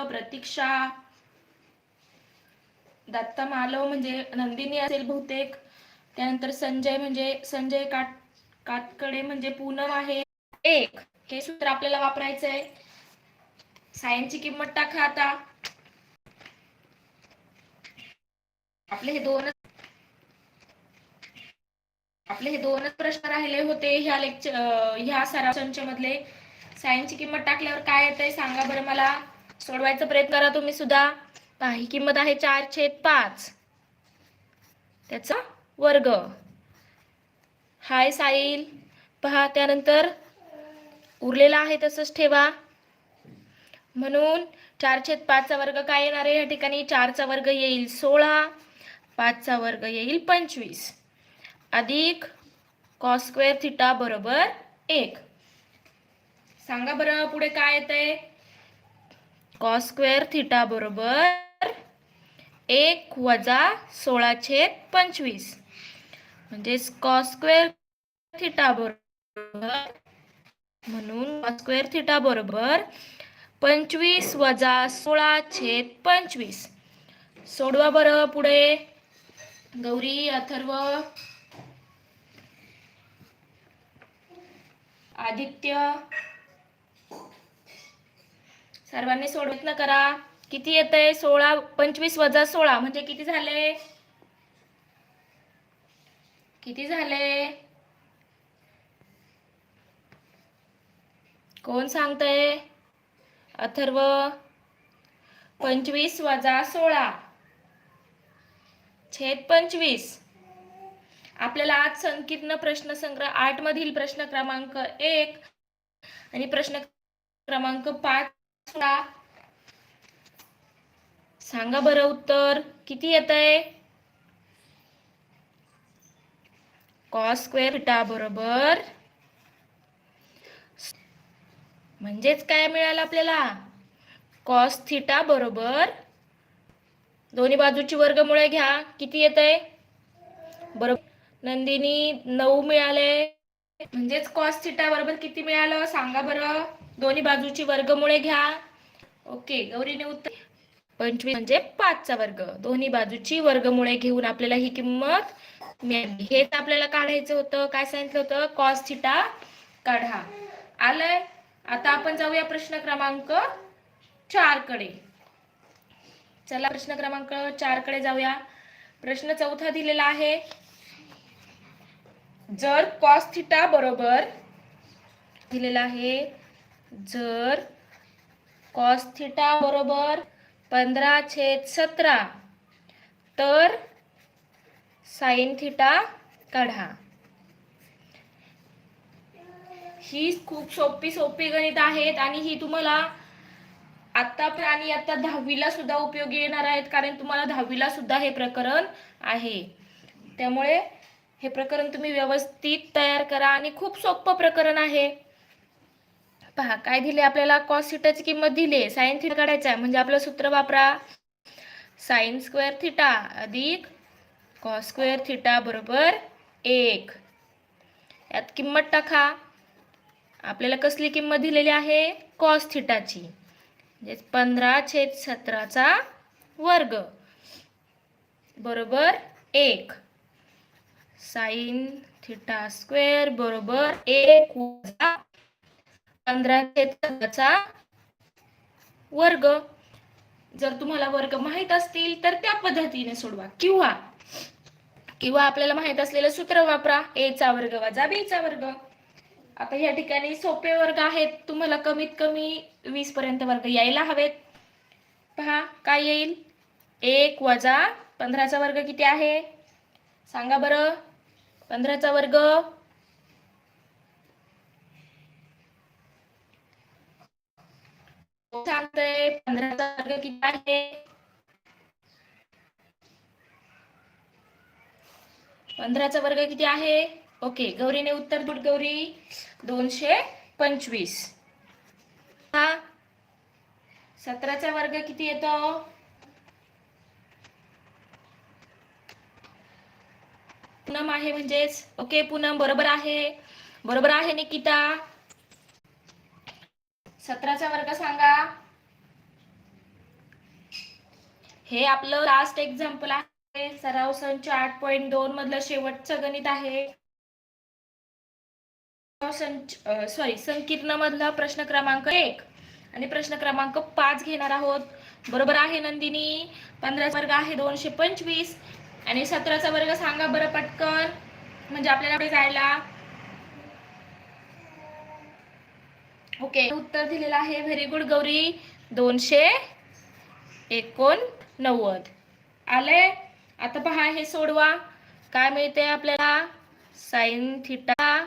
प्रतीक्षा दत्ता मालव म्हणजे नंदिनी असेल बहुतेक. त्यानंतर संजय म्हणजे संजय काट कातकडे म्हणजे पूनम आहे. एक हे सूत्र आपल्याला वापरायचं आहे सायनची किंमत टाका आता. आपले हे दोनच आपले हे दोनच प्रश्न राहिले होते ह्या लेक्चर ह्या सराव मधले. सायन्सची किंमत टाकल्यावर काय येतंय सांगा बरं मला. सोडवायचा प्रयत्न करा तुम्ही सुद्धा. ही किंमत आहे चार छेद पाच. त्याचा वर्ग. हाय साईल पहा त्यानंतर उरलेला आहे तसंच ठेवा. म्हणून चार छेद पाचचा वर्ग काय येणार आहे? या ठिकाणी चारचा वर्ग येईल सोळा पाचचा वर्ग येईल पंचवीस. अधिक कॉस्क्वेअर थिटा बरोबर एक. सांगा बरं पुढे काय येतंय? कॉस स्क्वेअर थिटा बरोबर एक वजा सोळा छेद पंचवीस. म्हणजे कॉस स्क्वेअर थिटा बरोबर म्हणून कॉस स्क्वेअर थिटा बरोबर पंचवीस वजा सोळा छेद पंचवीस. सोडवा बरं पुढे. गौरी अथर्व. आदित्य. सर्वांनी सोडवत न करा. किती येत आहे सोळा पंचवीस वजा सोळा म्हणजे किती झाले? किती झाले? कोण सांगतय? अथर्व. पंचवीस वजा सोळा. छेद पंचवीस. आपल्याला आज संकीर्ण प्रश्नसंग्रह आठ मधील प्रश्न क्रमांक एक आणि प्रश्न क्रमांक पाच सांगा बरं उत्तर. किती येत आहे कॉस स्क्वेअर थिटा बरोबर. म्हणजेच काय मिळालं आपल्याला? कॉस थिटा बरोबर. दोन्ही बाजूची वर्गमुळे घ्या. किती येत आहे बरोबर. नंदिनी नऊ मिळाले. म्हणजेच कॉस थिटा बरोबर किती मिळालं? सांगा बरं. दोन्ही बाजूची वर्गमुळे घ्या. ओके गौरीने उत्तर पंचवीस म्हणजे पाचचा वर्ग. दोन्ही बाजूची वर्गमुळे घेऊन आपल्याला ही किंमत मिळाली. हेच आपल्याला काढायचं होतं. काय सांगितलं होतं? कॉस थिटा काढा. आलंय? आता आपण जाऊया प्रश्न क्रमांक चारकडे चला प्रश्न क्रमांक चारकडे जाऊया. प्रश्न चौथा दिलेला आहे. जर कॉस थिटा बरोबर दिलेला आहे जर कॉस थिटा बरोबर पंधरा छेद सतरा तर साईन थिटा काढा. ही खूप सोपी सोपी गणित आहेत आणि ही तुम्हाला आत्ता आणि आता दहावीला सुद्धा उपयोगी येणार आहेत कारण तुम्हाला दहावीला सुद्धा हे प्रकरण आहे. त्यामुळे हे प्रकरण तुम्ही व्यवस्थित तयार करा आणि खूप सोपं प्रकरण आहे. पहा काय दिले आपल्याला? कॉस थिटाची किंमत दिली. साइन थिटा काढायचा आहे. म्हणजे आपलं सूत्र वापरा. साइन स्क्वेअर थिटा अधिक कॉस स्क्वेअर थिटा बरोबर एक. यात किंमत टाका. आपल्याला कसली किंमत दिलेली आहे? कॉस थिटाची म्हणजे पंधरा छेद सतराचा वर्ग. बरोबर एक. साइन थिटा स्क्वेअर बरोबर एक वजा पंधरा छेद वर्ग. जर तुम्हाला वर्ग माहीत असतील तर त्या पद्धतीने सोडवा. किंवा किंवा आपल्याला माहीत असलेलं सूत्र वापरा. ए चा वर्ग वजा बी चा वर्ग. आता या ठिकाणी सोपे वर्ग आहेत. तुम्हाला कमीत कमी वीस पर्यंत वर्ग यायला हवेत. पहा काय येईल? एक वजा पंधराचा वर्ग किती आहे? सांगा बरं. पंधराचा वर्ग हो सांगतय पंधराचा वर्ग किती आहे? पंधराचा वर्ग किती आहे? ओके गौरीने उत्तर दूट गौरी दोनशे पंचवीस. हा? सतराचा वर्ग किती येतो? पूनम आहे म्हणजेच. ओके पूनम बरोबर आहे. बरोबर आहे निकिता. सतराचा वर्ग सांगा. हे आपलं लास्ट एक्झाम्पल आहे. सराव संच आठ पॉईंट दोन मधलं शेवटचं गणित आहे. सॉरी संकीर्ण मधला प्रश्न क्रमांक एक. आणि प्रश्न क्रमांक पाच घेणार आहोत. बरोबर आहे नंदिनी. पंधराचा वर्ग आहे दोनशे पंचवीस. आणि सतराचा वर्ग सांगा बरं पटकन. म्हणजे आपल्याला जायला. ओके उत्तर दिलेलं आहे. Very good Gauri. दोनशे एकोणनव्वद. आले आता पहा हे सोडवा. काय मिळते आपल्याला? साईन थिटा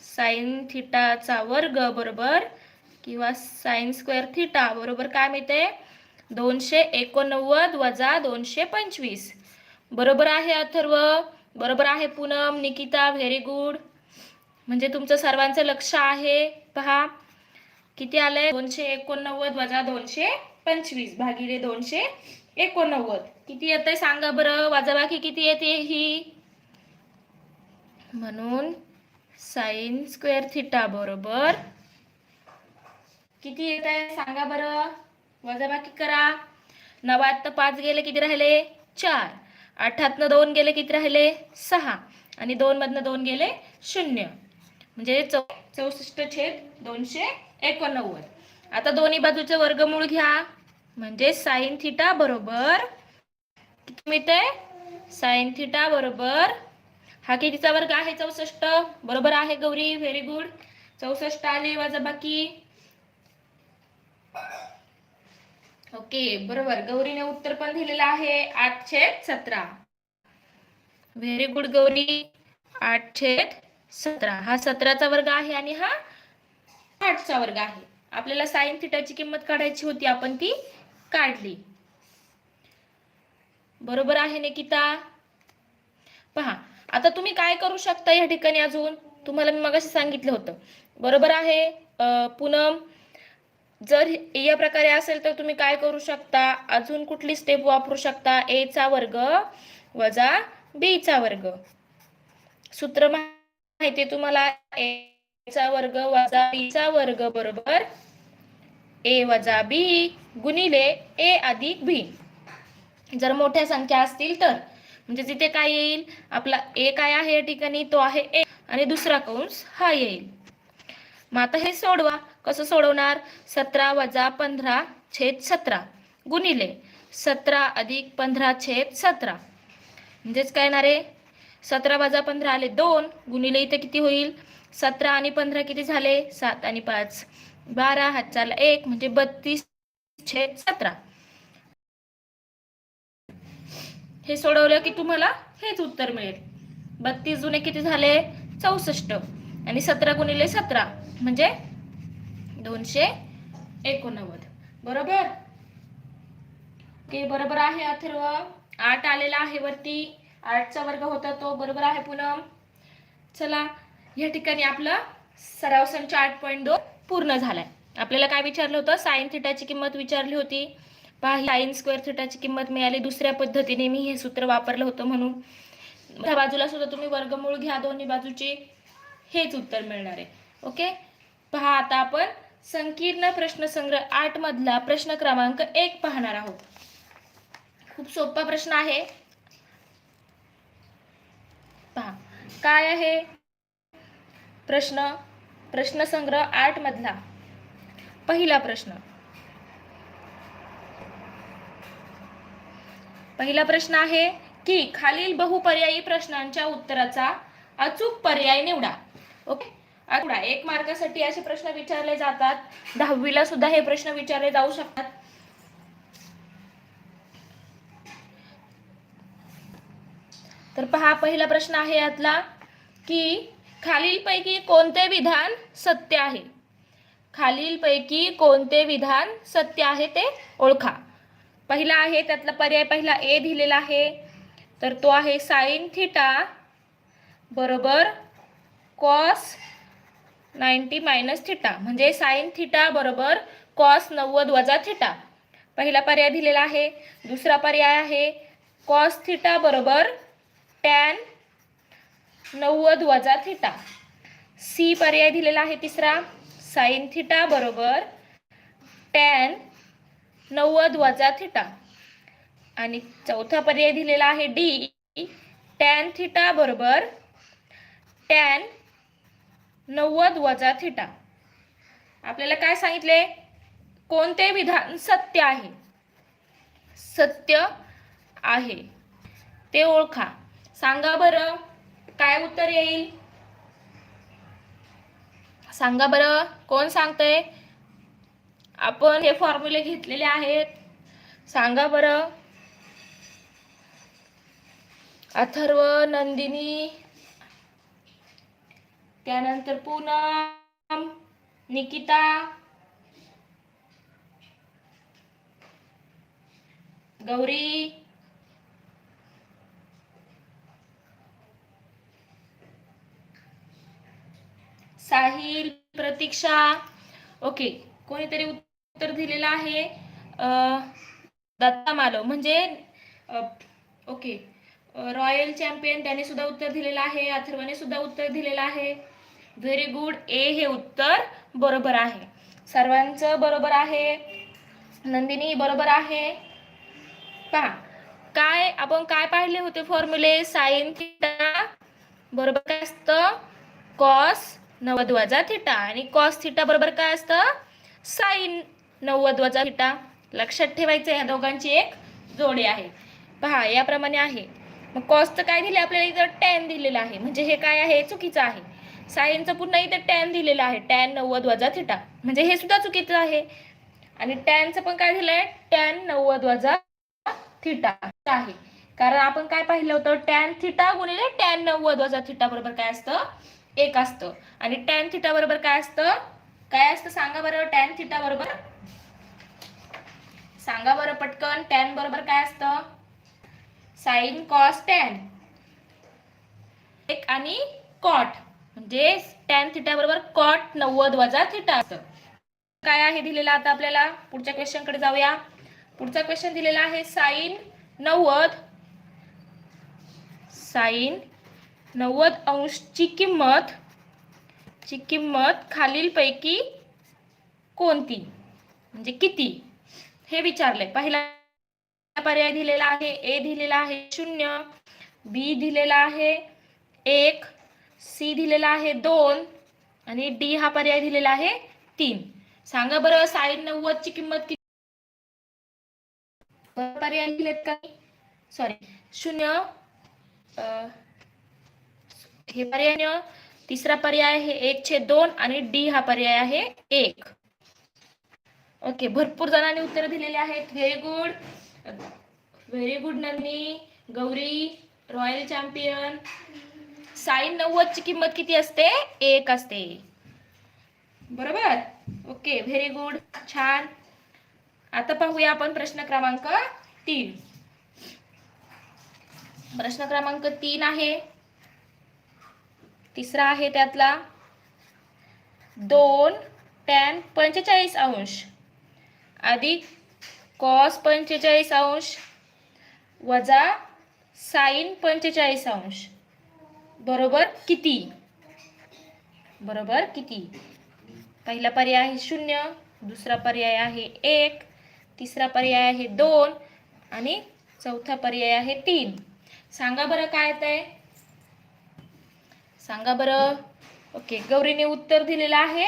साईन थिटाचा वर्ग बरोबर किंवा साइन स्क्वेअर थिटा बरोबर काय मिळते दोनशे एकोणनव्वद वजा दोनशे पंचवीस. बरोबर आहे अथर्व. बरोबर आहे पूनम निकिता. व्हेरी गुड म्हणजे तुमचं सर्वांचं लक्ष आहे. पहा किती आलंय? दोनशे एकोणनव्वद वजा दोनशे पंचवीस भागिले दोनशे एकोणनव्वद. किती येतंय सांगा बरं? वजाबाकी किती येते ही? म्हणून साईन स्क्वेअर थिटा बरोबर. किती येत आहे सांगा बरं. वजाबाकी करा. नवात पाच गेले किती राहिले? चार. आठातनं दोन गेले किती राहिले? सहा. आणि दोन मधनं दोन गेले शून्य. म्हणजे चौ चौसष्ट छेद दोनशे एकोणनव्वद. आता दोन्ही बाजूचे वर्गमूळ घ्या. म्हणजे साईन थिटा बरोबर किती मिळते साईन थिटा बरोबर. हा कितीचा वर्ग आहे? चौसष्ट. बरोबर आहे गौरी? व्हेरी गुड चौसष्ट आले वजाबाकी ओके बरोबर. गौरीने उत्तर पण दिलेलं आहे. आठ छेद सतरा. Very good Gauri. आठ छेद सतरा. हा सतराचा वर्ग आहे आणि हा आठचा वर्ग आहे. आपल्याला साईन थिटाची किंमत काढायची होती आपण ती काढली. बरोबर आहे निकिता? पहा आता तुम्ही काय करू शकता या ठिकाणी अजून? तुम्हाला मी मगाशी सांगितलं होतं. बरोबर आहे अं, पूनम? जर या प्रकारे असेल तर तुम्ही काय करू शकता? अजून कुठली स्टेप वापरू शकता? ए चा वर्ग वजा बी चा वर्ग. सूत्र माहिती तुम्हाला? ए चा वर्ग वजा बी चा वर्ग बरोबर ए वजा बी गुणिले ए अधिक बी. जर मोठ्या संख्या असतील तर म्हणजे तिथे काय येईल? आपला ए काय आहे या ठिकाणी? तो आहे ए आणि दुसरा कंस हा येईल. मग आता हे सोडवा. कसं सोडवणार? सतरा वजा पंधरा छेद सतरा गुणिले सतरा अधिक पंधरा छेद सतरा. म्हणजेच काय येणार आहे? सतरा वजा पंधरा आले दोन. गुणिले इथे किती होईल? सतरा आणि पंधरा किती झाले? सात आणि पाच. बारा हातचाला एक म्हणजे बत्तीस छेद सतरा. हे सोडवलं की तुम्हाला हेच उत्तर मिळेल. बत्तीस जुने किती झाले? चौसष्ट. आणि सतरा गुणिले सतरा म्हणजे दोनशे एकोणनव्वद. बरोबर? ओके बरोबर आहे अथर्व. आठ आलेला आहे वरती. आठचा वर्ग होता तो. बरोबर आहे पुनम? चला या ठिकाणी आपला सराव संच आठ पॉईंट दोन पूर्ण झालाय. आपल्याला काय विचारलं होतं? साईन थिटाची किंमत विचारली होती. पहा साईन स्क्वेअर थिटाची किंमत मिळाली दुसऱ्या पद्धतीने. मी हे सूत्र वापरलं होतं म्हणून. त्या बाजूला सुद्धा तुम्ही वर्गमूळ घ्या दोन्ही बाजूचे. हेच उत्तर मिळणार आहे. ओके? पहा आता आपण संकीर्ण प्रश्नसंग्रह आठ मधला प्रश्न क्रमांक एक पाहणार आहोत. खूप सोपा प्रश्न आहे. पहा काय आहे? प्रश्न प्रश्नसंग्रह आठ मधला. पहिला प्रश्न. पहिला प्रश्न आहे की खालील बहुपर्यायी प्रश्नांच्या उत्तराचा अचूक पर्याय निवडा. ओके? निवडा एक मार्कासाठी असे प्रश्न विचारले जातात. दहावीला सुद्धा हे प्रश्न विचारले जाऊ शकतात. तर पहा पहिला प्रश्न आहे यातला की खालीलपैकी कोणते विधान सत्य आहे? खालीलपैकी कोणते विधान सत्य आहे ते ओळखा. पहिला आहे त्यातला पर्याय पहिला ए दिलेला आहे. तर तो आहे साईन थिटा बरोबर कॉस नाईन्टी मायनस थिटा. म्हणजे साईन थिटा बरोबर कॉस नव्वद वजा थिटा. पहिला पर्याय दिलेला आहे. दुसरा पर्याय आहे कॉस थिटा बरोबर टॅन नव्वद वजा थिटा. सी पर्याय दिलेला आहे तिसरा. साईन थिटा बरोबर टॅन नव्वद वजा थिटा. आणि चौथा पर्याय दिलेला आहे डी टॅन थिटा बरोबर टॅन नव्वद वजा थिटा. आपल्याला काय सांगितले? कोणते विधान सत्य आहे? सत्य आहे. ते ओळखा. सांगा बरं. काय उत्तर येईल? सांगा बरं. कोण सांगतंय? आपण हे फॉर्म्युले घेतलेले आहेत. सांगा बरं. अथर्व नंदिनी त्यानंतर पूनम निकिता गौरी साहिल प्रतीक्षा. ओके कोणीतरी उत्तर दिलेलं आहे? दत्ता मालव. म्हणजे ओके रॉयल चॅम्पियन त्याने सुद्धा उत्तर दिलेलं आहे अथर्वने सुद्धा उत्तर दिलेलं आहे. व्हेरी गुड ए हे उत्तर बरोबर आहे. सर्वांचं बरोबर आहे. नंदिनी बरोबर आहे. पहा काय आपण काय पाहिले होते फॉर्म्युले साईन थिटा. बरोबर काय असतं? कॉस नव्वद वजा थिटा. आणि कॉस थिटा बरोबर काय असतं? साईन नव्वद वजा थिटा. लक्षात ठेवायचं या दोघांची एक जोडी आहे. पहा याप्रमाणे आहे. मग कॉसचं काय दिले? आपल्याला इथं टॅन दिलेलं आहे. म्हणजे हे काय आहे? चुकीचं आहे. साईनचं पुन्हा इथं टॅन दिलेलं आहे. टॅन नव्वद वजा थिटा. म्हणजे हे सुद्धा चुकीचं आहे. आणि टॅनचं पण काय दिलंय? टॅन नव्वद वजा थिटा आहे. कारण आपण काय पाहिलं होतं? टॅन थिटा गुणिले टॅन नव्वद वजा थिटा बरोबर काय असतं? एक असतं. आणि टॅन थिटा बरोबर काय असतं? काय असतं? सांगा बरं टॅन थिटा बरोबर. सांगा बरं पटकन टॅन बरोबर काय असतं? साईन कॉस टॅन एक आणि कॉट म्हणजे टॅन थिटा बरोबर कॉट नव्वद वजा थिटा असतं. काय आहे दिलेलं आता आपल्याला? पुढच्या क्वेश्चनकडे जाऊया. पुढचा क्वेश्चन दिलेला आहे साईन नव्वद. साईन नव्वद अंशची किंमत ची किंमत खालीलपैकी कोणती? म्हणजे किती? हे विचारलंय. पहिला पर्याय दिलेला आहे. ए दिलेला आहे शून्य. बी दिलेला आहे एक. सी दिलेला आहे दोन. आणि डी हा पर्याय दिलेला आहे तीन. सांगा बरं साईड नव्वद ची किंमत किती? पर्याय दिलेत का? सॉरी शून्य हे पर्याय तिसरा पर्याय आहे एक छेद दोन आणि डी हा पर्याय आहे एक. ओके भरपूर जणांनी उत्तर दिलेले आहेत. Very good very good Nandini Gauri royal champion. Sine नव्वद ची किंमत किती असते? एक असते. बरोबर? ओके व्हेरी गुड छान. आता पाहूया आपण प्रश्न क्रमांक तीन. प्रश्न क्रमांक तीन आहे. तिसरा आहे त्यातला दोन टॅन पंचेचाळीस अंश. अधिक कॉस पंचेचाळीस अंश वजा साईन पंचेचाळीस अंश. बरोबर किती? बरोबर किती? पहिला पर्याय आहे शून्य दुसरा पर्याय आहे एक तिसरा पर्याय आहे दोन आणि चौथा पर्याय आहे तीन. सांगा बरं काय येत आहे सांगा बरं. ओके गौरीने उत्तर दिलेलं आहे.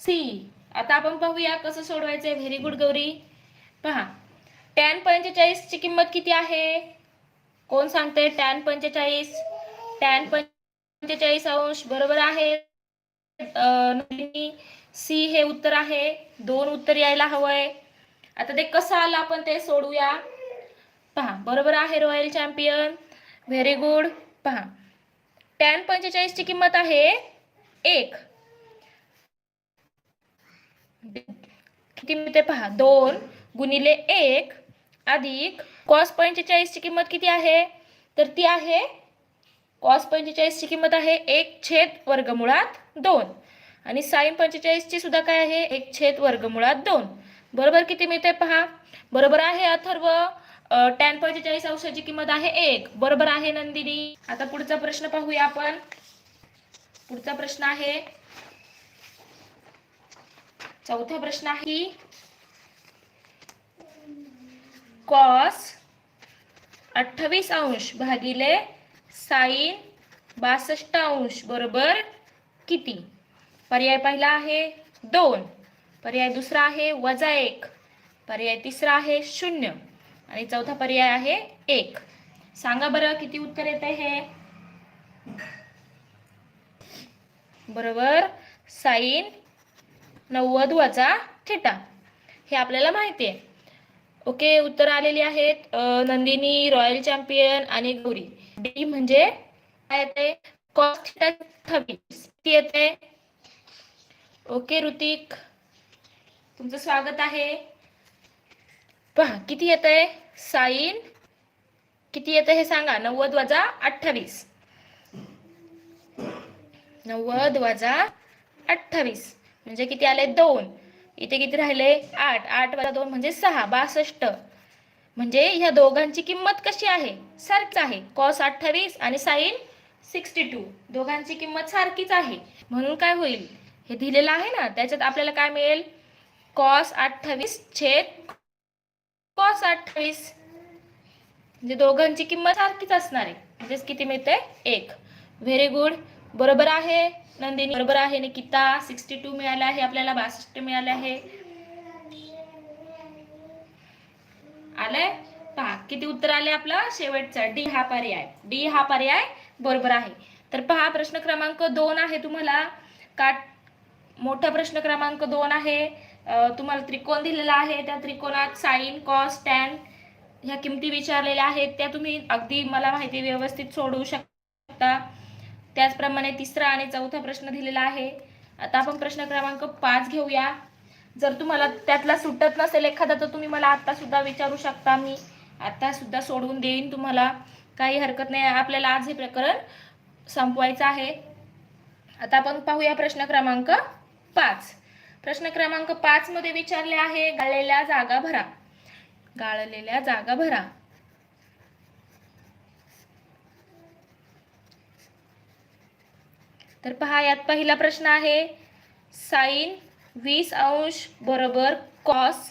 सी. आता आपण पाहूया कसं सोडवायचंय. Very good Gauri. पहा टॅन पंचेचाळीस ची किंमत किती आहे? कोण सांगते टॅन पंचेचाळीस. टॅन पंचेचाळीस अंश बरोबर आहे. सी हे उत्तर आहे. दोन उत्तर यायला हवंय. आता ते कसं आलं आपण ते सोडूया. पहा बरोबर आहे रॉयल चॅम्पियन. व्हेरी गुड पहा टॅन पंचेचाळीसची किंमत आहे एक. किती मिळते पहा? दोन गुणिले एक अधिक कॉस पंचेचाळीसची किंमत किती आहे? तर ती आहे कॉस पंचेचाळीसची किंमत आहे एक छेद वर्गमुळात दोन. आणि साईन पंचेचाळीसची सुद्धा काय आहे? एक छेद वर्गमुळात दोन. बरोबर किती मिळते पहा? बरोबर आहे अथर्व. टॅन पंचेचाळीस अंशाची किंमत आहे एक. बरोबर आहे नंदिनी? आता पुढचा प्रश्न पाहूया आपण. पुढचा प्रश्न आहे. चौथा प्रश्न आहे. कॉस अठ्ठावीस अंश भागिले साईन बासष्ट अंश बरोबर किती? पर्याय पहिला आहे दोन. पर्याय दुसरा आहे वजा एक. पर्याय तिसरा आहे शून्य. आणि चौथा पर्याय आहे एक. सांगा बरं किती उत्तर येत आहे हे? बरोबर. साईन नव्वद वजा थिटा. हे आपल्याला माहिती आहे. ओके उत्तर आलेली आहेत नंदिनी रॉयल चॅम्पियन आणि गौरी. डी म्हणजे काय येते कॉस थिटा अठ्ठावीस किती येते ओके ऋतिक. तुमचं स्वागत आहे. पहा किती येत आहे साईन? किती येतं हे सांगा? नव्वद वजा अठ्ठावीस. नव्वद वजा अठ्ठावीस. म्हणजे किती आले? दोन. इथे किती राहिले? आठ. आठ वजा दोन म्हणजे सहा. बासष्ट. म्हणजे ह्या दोघांची किंमत कशी आहे? सारखीच आहे. कॉस अठ्ठावीस आणि साईन सिक्स्टी टू. दोघांची किंमत सारखीच आहे. म्हणून काय होईल? हे दिलेलं आहे ना? त्याच्यात आपल्याला काय मिळेल? कॉस अठ्ठावीस छेद कॉस अठ्ठावीस म्हणजे दोघांची किंमत सारखीच असणार आहे. म्हणजेच किती मिळते एक. व्हेरी गुड बरोबर आहे नंदिनी. बरोबर आहे निकिता. सिक्स्टी टू मिळाला आहे आपल्याला बासष्ट मिळाले आहे. आलंय? पहा किती उत्तर आले आपलं? शेवटचं. डी हा पर्याय. डी हा पर्याय बरोबर आहे. तर पहा प्रश्न क्रमांक दोन आहे तुम्हाला. काट मोठा प्रश्न क्रमांक दोन आहे. तुम्हाला त्रिकोण दिलेला आहे त्या त्रिकोणात साईन कॉस टॅन ह्या किमती विचारलेल्या आहेत त्या तुम्ही अगदी मला माहिती व्यवस्थित सोडवू शकता. त्याचप्रमाणे तिसरा आणि चौथा प्रश्न दिलेला आहे. आता आपण प्रश्न क्रमांक पाच घेऊया. जर तुम्हाला त्यातला सुटत नसेल एखादा तर तुम्ही मला आत्तासुद्धा विचारू शकता. मी आत्तासुद्धा सोडवून देईन तुम्हाला. काही हरकत नाही आपल्याला आज हे प्रकरण संपवायचं आहे. आता आपण पाहूया प्रश्न क्रमांक पाच. प्रश्न क्रमांक पाच मध्ये विचारले आहे गाळलेल्या जागा भरा. गाळलेल्या जागा भरा. तर पहा यात पहिला प्रश्न आहे साईन वीस अंश बरोबर कॉस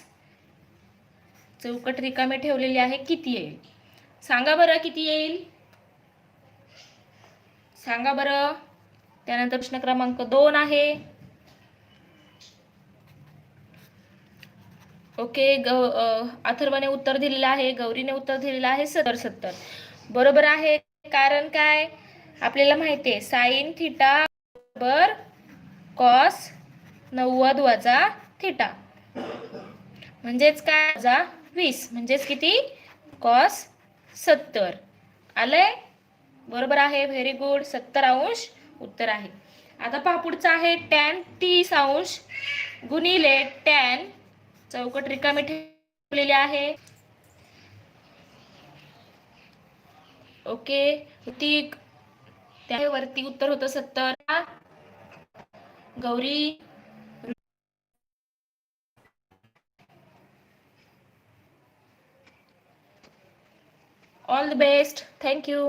चौकट रिकामी ठेवलेली आहे किती येईल? सांगा बरं किती येईल? सांगा बरं. त्यानंतर प्रश्न क्रमांक दोन आहे ओके गौ अथर्वने उत्तर दिलेलं आहे गौरीने उत्तर दिलेलं आहे सत्तर सत्तर. बरोबर आहे कारण काय? आपल्याला माहिती आहे साईन थिटा बरोबर कॉस नव्वद वजा थिटा. म्हणजेच काय? वजा वीस. म्हणजेच किती? कॉस सत्तर. आलंय? बरोबर आहे व्हेरी गुड सत्तर अंश उत्तर आहे. आता पहा पुढचं आहे टॅन तीस अंश गुणिले टॅन चौकट रिकामी ठेवलेली आहे. ओके. ऋतिक त्यावरती उत्तर होतं सत्तर. Gauri. All the best thank you